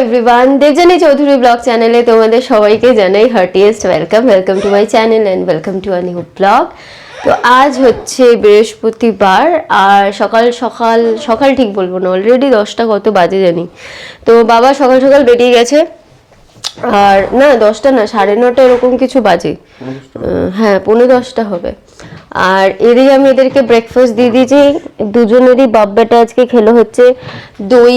Everyone Debjani Chowdhury blog চ্যানেলে তোমাদের সবাইকে জানাই heartiest welcome welcome to my channel and welcome to a new blog তো আজ হচ্ছে বৃহস্পতিবার আর সকাল সকাল সকাল ঠিক বলব না অলরেডি দশটা কত বাজে জানি। তো বাবা সকাল সকাল বেরিয়ে গেছে আর না দশটা না সাড়ে নটা এরকম কিছু বাজে। হ্যাঁ পৌনে দশটা হবে। আর এদিকে আমি এদেরকে ব্রেকফাস্ট দিয়ে দিয়েছি দুজনেরই বাব্বাটা আজকে খেলো হচ্ছে দই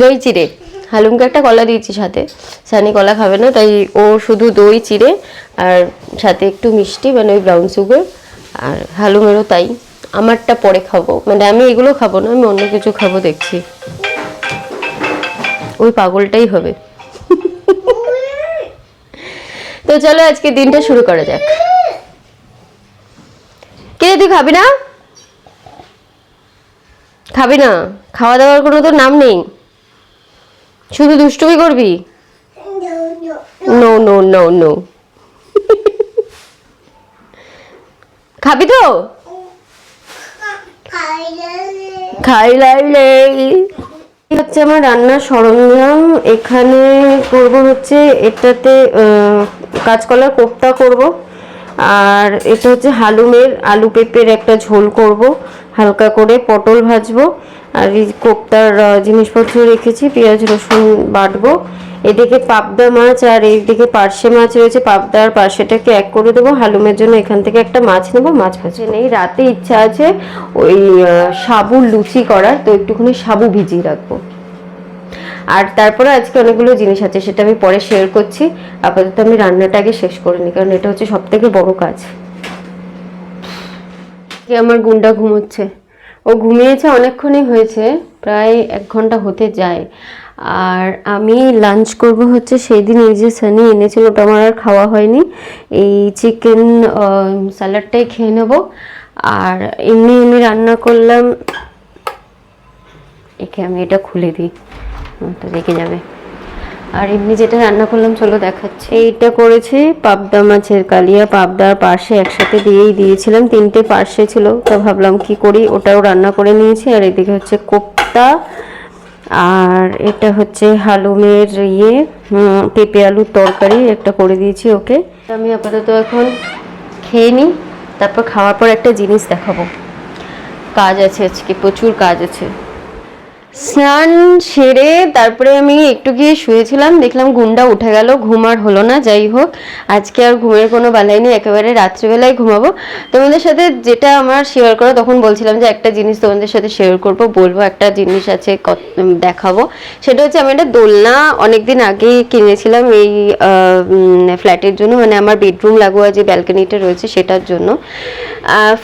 দই চিড়ে। হালুমকে একটা কলা দিয়েছি সাথে। সানি কলা খাবে না, তাই ও শুধু দই, চিড়ে আর সাথে একটু মিষ্টি মানে ওই ব্রাউন সুগার আর হালুমেরও তাই। আমারটা পরে খাব। মানে আমি এগুলো খাব না, আমি অন্য কিছু খাব দেখছি। ওই পাগলটাই হবে। তো চলো আজকে দিনটা শুরু করা যাক। কে তুই খাবি না? খাবি না? খাওয়া দাওয়ার কোনো তোর নাম নেই? শুধু দুষ্টুমি করবি? নো নো নো নো খাবি তো? খাই লাইলে হচ্ছে আমার রান্নার সরঞ্জাম। এখানে করব হচ্ছে এটাতে আহ, কাঁচকলার কোপ্তা করব। আর এটা হচ্ছে হালুমের আলু পেঁপের একটা ঝোল করব। হালকা করে পটল ভাজবো। আর এই কোপ্তার জিনিসপত্র রেখেছি, পেঁয়াজ, রসুন বাটবো। এদিকে পাবদা মাছ আর এইদিকে পার্শে মাছ রয়েছে। পাবদা আর পার্শেটাকে এক করে দেবো। হালুমের জন্য এখান থেকে একটা মাছ নেব। মাছ ভাজে নেই। রাতে ইচ্ছা আছে ওই সাবুর লুচি করার। তো একটুখানি সাবু ভিজিয়ে রাখব। আর তারপরে আজকে অনেকগুলো জিনিস আছে, সেটা আমি পরে শেয়ার করছি। আপাতত আমি রান্নাটা আগে শেষ করে নিই, কারণ এটা হচ্ছে সব থেকে বড় কাজ। কি আমার গুন্ডা ঘুমোচ্ছে। ও ঘুমিয়েছে অনেকক্ষণই হয়েছে, প্রায় এক ঘণ্টা হতে যায়। আর আমি লাঞ্চ করব হচ্ছে সেই দিন এই যে সানি এনেছিল, ওটা আমার আর খাওয়া হয়নি। এই চিকেন স্যালাডটাই খেয়ে নেব। আর এমনি আমি রান্না করলাম। একে আমি এটা খুলে দিই। তো রেখে যাবে। আর এমনি যেটা রান্না করলাম, চলো দেখাচ্ছি। এইটা করেছি পাবদা মাছের কালিয়া। পাবদার পাশে একসাথে দিয়েই দিয়েছিলাম। তিনটে পার্শ্বে ছিল, তো ভাবলাম কি করি? ওটাও রান্না করে নিয়েছি। আর এদিকে হচ্ছে কোপ্তা, আর এটা হচ্ছে হালুমের ইয়ে পেঁপে আলুর তরকারি একটা করে দিয়েছি ওকে। আমি আপাতত এখন খেয়ে নিই, তারপর খাওয়ার পর একটা জিনিস দেখাবো। কাজ আছে আজকে, প্রচুর কাজ আছে। স্নান সেরে তারপরে আমি একটু গিয়ে শুয়েছিলাম, দেখলাম গুন্ডা উঠে গেল, ঘুম আর হলো না, যাই হোক। আজকে আর ঘুমের কোনো বালাই নেই, একেবারে রাত্রিবেলায় ঘুমাবো। তোমাদের সাথে যেটা আমার শেয়ার করা, তখন বলছিলাম যে একটা জিনিস তোমাদের সাথে শেয়ার করব, বলব, একটা জিনিস আছে দেখাবো। সেটা হচ্ছে আমি একটা দোলনা অনেকদিন আগেই কিনেছিলাম এই ফ্ল্যাটের জন্য মানে আমার বেডরুম লাগোয়া যে ব্যালকনিটা রয়েছে সেটার জন্য।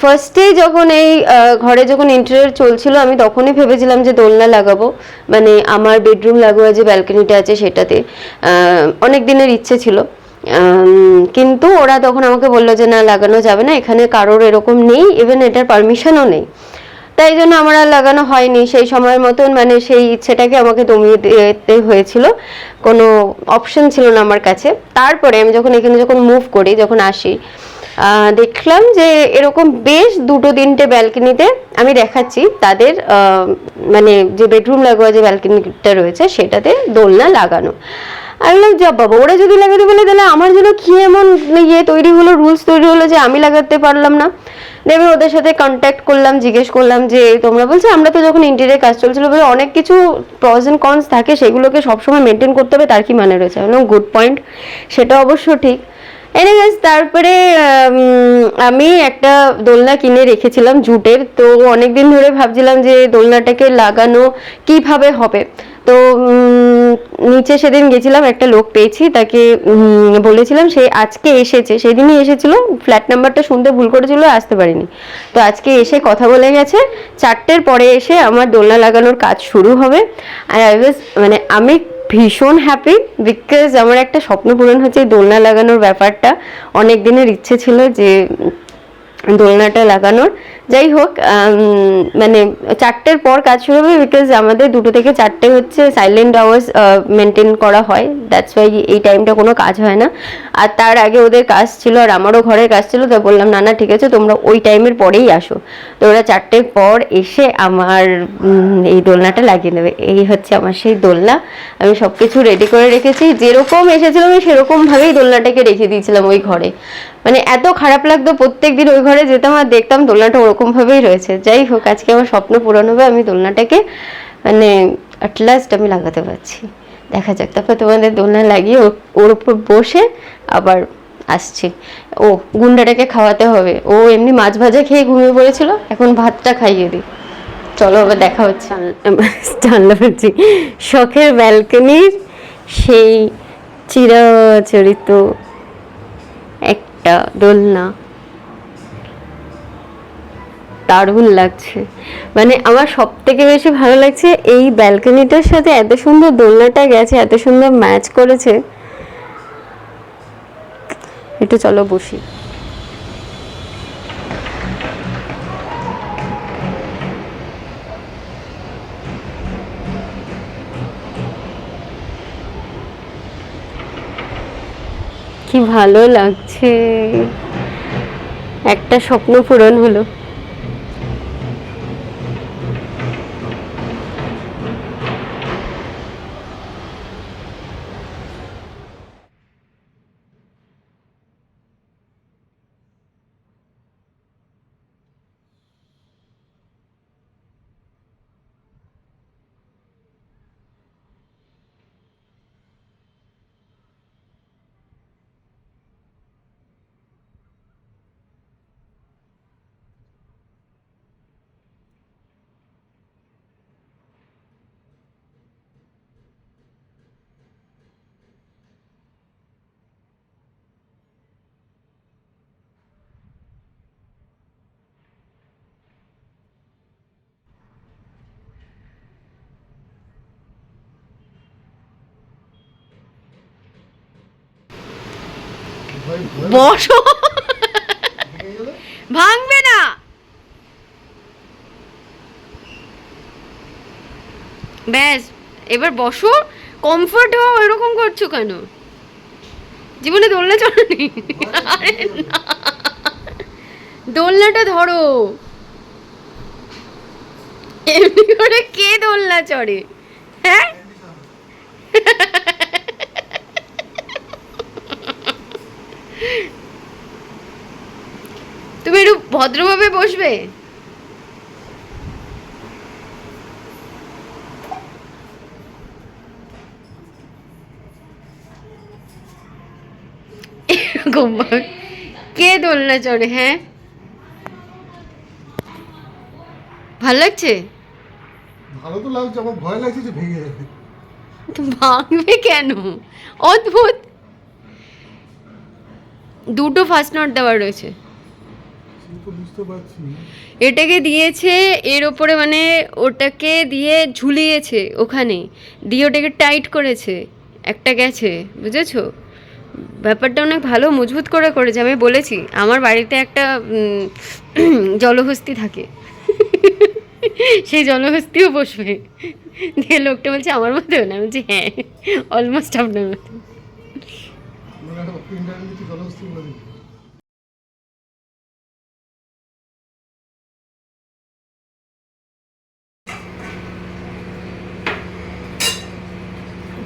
ফার্স্টে যখন এই ঘরে যখন ইন্টেরিয়র চলছিল, আমি তখনই ভেবেছিলাম যে দোলনা লাগাবো। মানে আমার বেডরুম লাগোয়া যে ব্যালকনিটা আছে সেটাতে। অনেক দিনের ইচ্ছে ছিল। কিন্তু ওরা তখন আমাকে বলল যে, না, লাগানো যাবে না, এখানে কারোর এরকম নেই ইভেন এটার পারমিশনও নেই। তাই জন্য আমার আর লাগানো হয়নি। সেই সময়ের মতন মানে সেই ইচ্ছেটাকে আমাকে দমিয়ে দিতে হয়েছিল। কোনো অপশন ছিল না আমার কাছে। তারপরে আমি যখন এখানে যখন মুভ করি, যখন আসি দেখলাম যে এরকম বেশ দুটো তিনটে ব্যালকনিতে আমি দেখাচ্ছি। তাদের মানে যে বেডরুম লাগোয়া যে ব্যালকনিটা রয়েছে, সেটাতে দোলনা লাগানো। আমি বললাম, যা বাবা, ওরা যদি লাগাতে বলে, তাহলে আমার জন্য কি এমন ইয়ে তৈরি হলো, রুলস তৈরি হলো যে আমি লাগাতে পারলাম না? দেবে ওদের সাথে কন্ট্যাক্ট করলাম, জিজ্ঞেস করলাম যে, তোমরা বলছো, আমরা তো যখন ইন্টেরিয়ার কাজ চলছিল, বলে অনেক কিছু প্রস এন্ড কনস থাকে, সেগুলোকে সবসময় মেনটেন করতে হবে, তার কি মানে রয়েছে? গুড পয়েন্ট সেটা অবশ্য ঠিক। এনিওয়েজ তারপরে আমি একটা দোলনা কিনে রেখেছিলাম জুটের। তো অনেক দিন ধরে ভাবছিলাম যে দোলনাটাকে লাগানো কীভাবে হবে? তো নিচে সেদিন গেছিলাম, একটা লোক পেয়েছি, তাকে বলেছিলাম সে আজকে এসেছে। সেদিনই এসেছিল ফ্ল্যাট নাম্বারটা শুনতে ভুল করেছিল, আসতে পারিনি। তো আজকে এসে কথা বলে গেছে, চারটের পরে এসে আমার দোলনা লাগানোর কাজ শুরু হবে। আর আই মানে আমি ভীষণ হ্যাপি বিকজ আমার একটা স্বপ্ন পূরণ হচ্ছে এই দোলনা লাগানোর ব্যাপারটা। অনেক দিনের ইচ্ছে ছিল যে দোলনাটা লাগানোর। যাই হোক মানে চারটের পর কাজ শুরু হবে বিকজ আমাদের দুটো থেকে চারটে হচ্ছে সাইলেন্ট আওয়ার্স মেনটেন করা হয়। দ্যাটস ওয়াই এই টাইমটা কোনো কাজ হয় না। আর তার আগে ওদের কাজ ছিল আর আমারও ঘরের কাজ ছিল, তো বললাম, না না, ঠিক আছে, তোমরা ওই টাইমের পরেই আসো। তো ওরা চারটের পর এসে আমার এই দোলনাটা লাগিয়ে নেবে। এই হচ্ছে আমার সেই দোলনা। আমি সব কিছু রেডি করে রেখেছি। যেরকম এসেছিলাম, আমি সেরকমভাবেই দোলনাটাকে রেখে দিয়েছিলাম ওই ঘরে। মানে এত খারাপ লাগতো প্রত্যেক দিন ওই ঘরে যেতাম আর দেখতাম দোলনাটা ওরকম ভাবেই রয়েছে। যাই হোক, আজকে আমার স্বপ্ন পূরণ হবে, আমি দোলনাটাকে মানে অ্যাট লাস্ট আমি লাগাতে পারছি। দেখা যাক, তারপর তোমাদের দোলনা লাগিয়ে ওর উপর বসে আবার আসছি। ও, গুন্ডাটাকে খাওয়াতে হবে। ও এমনি মাছ ভাজা খেয়ে ঘুমিয়ে পড়েছিল, এখন ভাতটা খাইয়ে দিই। চলো আবার দেখা হচ্ছে। জানলা বলছি শখের ব্যালকনির সেই চিরাচরিত একটা দোলনা। দারুণ লাগছে। মানে আমার সব থেকে বেশি ভালো লাগছে এই ব্যালকনিটার সাথে এত সুন্দর দোলনাটা গেছে, এত সুন্দর ম্যাচ করেছে। একটু চলো বসি। ভালো লাগছে। একটা স্বপ্ন পূরণ হলো। বসো। ভাঙবে না। ব্যাস, এবার বসো। কমফোর্ট হও এরকম করছ কেন? জীবনে দোলনা চড়নি? দোলনাটা ধরো। এমনি করে কে দোলনা চড়ে? হ্যাঁ? একটু ভদ্রভাবে বসবে। কে দোলনা চড়ে হ্যাঁ? ভালো লাগছে? ভালো তো লাগছে আমার ভয় লাগছে যে ভেঙে যাবে। ভাঙবে কেন? অদ্ভুত। দুটো ফার্স্ট নোট দেওয়া রয়েছে। এটাকে দিয়েছে এর ওপরে মানে ওটাকে দিয়ে ঝুলিয়েছে ওখানে দিয়ে ওটাকে টাইট করেছে একটা গেছে বুঝেছ? ব্যাপারটা অনেক ভালো মজবুত করে করেছে আমি বলেছি আমার বাড়িতে একটা জলহস্তি থাকে। সেই জলহস্তিও বসবে। দিয়ে লোকটা বলছে আমার মতো না। বলছি হ্যাঁ অলমোস্ট আপনার মতো মানে একটা ইন্টারনেট কিছু জলহস্তি বলে দিই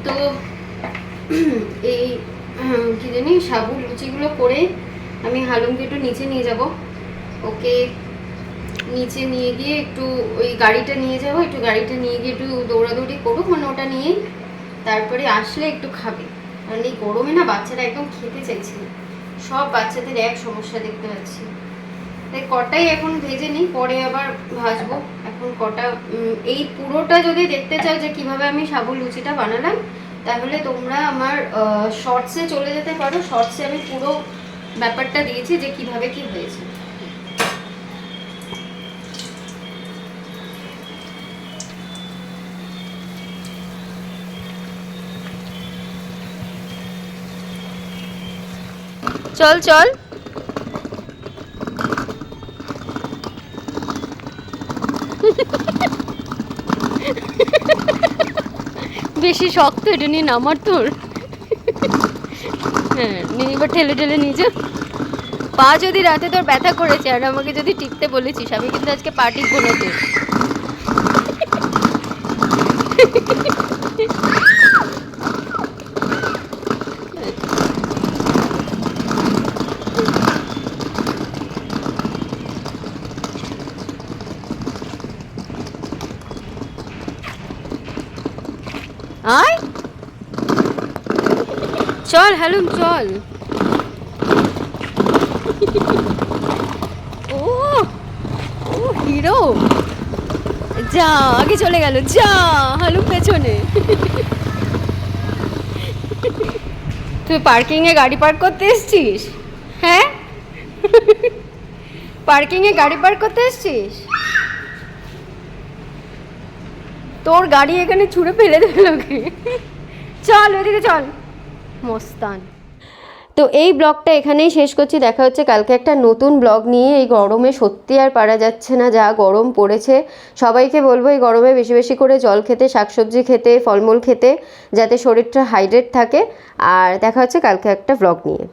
তো, এই কি জানি, সাবু, লুচিগুলো করে আমি হালুমকে একটু নিচে নিয়ে যাব। ওকে নিচে নিয়ে গিয়ে একটু ওই গাড়িটা নিয়ে যাব, একটু গাড়িটা নিয়ে গিয়ে একটু দৌড়াদৌড়ি করুক মানে ওটা নিয়েই তারপরে আসলে একটু খাবে। কারণ এই গরমে না বাচ্চারা একদম খেতে চাইছে সব বাচ্চাদের এক সমস্যা দেখতে পাচ্ছি। তাই কটাই এখন ভেজে নিই, পরে আবার ভাজবো। এখন কটা এই পুরোটা যদি দেখতে চাও যে কীভাবে আমি সাবু লুচিটা বানালাম, তাহলে তোমরা আমার শর্টসে চলে যেতে পারো। শর্টসে আমি পুরো ব্যাপারটা দিয়েছি যে কীভাবে কি হয়েছে। চল চল। বেশি শক্ত, এটা নিয়ে নামার তোর। হ্যাঁ এবার ঠেলে ঠেলে নিয়ে পা যদি রাতে তোর ব্যথা করেছে, আর আমাকে যদি টিকতে বলেছিস, আমি কিন্তু আজকে পা টিকবো না তোর। আয় চল হ্যালুম চল। ও ও, হিরো। যা, আগে চলে গেল। যা হালুম পেছনে। তুই পার্কিং এ গাড়ি পার্ক করতে এসছিস? হ্যাঁ? পার্কিং এ গাড়ি পার্ক করতে এসছিস? তোর গাড়ি এখানে ছুঁড়ে ফেলে দেবে লোকে। চল ওদিকে চল। মস্তান। তো এই ব্লগটা এখানেই শেষ করছি। দেখা হচ্ছে কালকে একটা নতুন ব্লগ নিয়ে। এই গরমে সত্যি আর পারা যাচ্ছে না, যা গরম পড়েছে। সবাইকে বলব, এই গরমে বেশি বেশি করে জল খেতে, শাকসবজি খেতে, ফলমূল খেতে, যাতে শরীরটা হাইড্রেট থাকে। আর দেখা হচ্ছে কালকে একটা ব্লগ নিয়ে।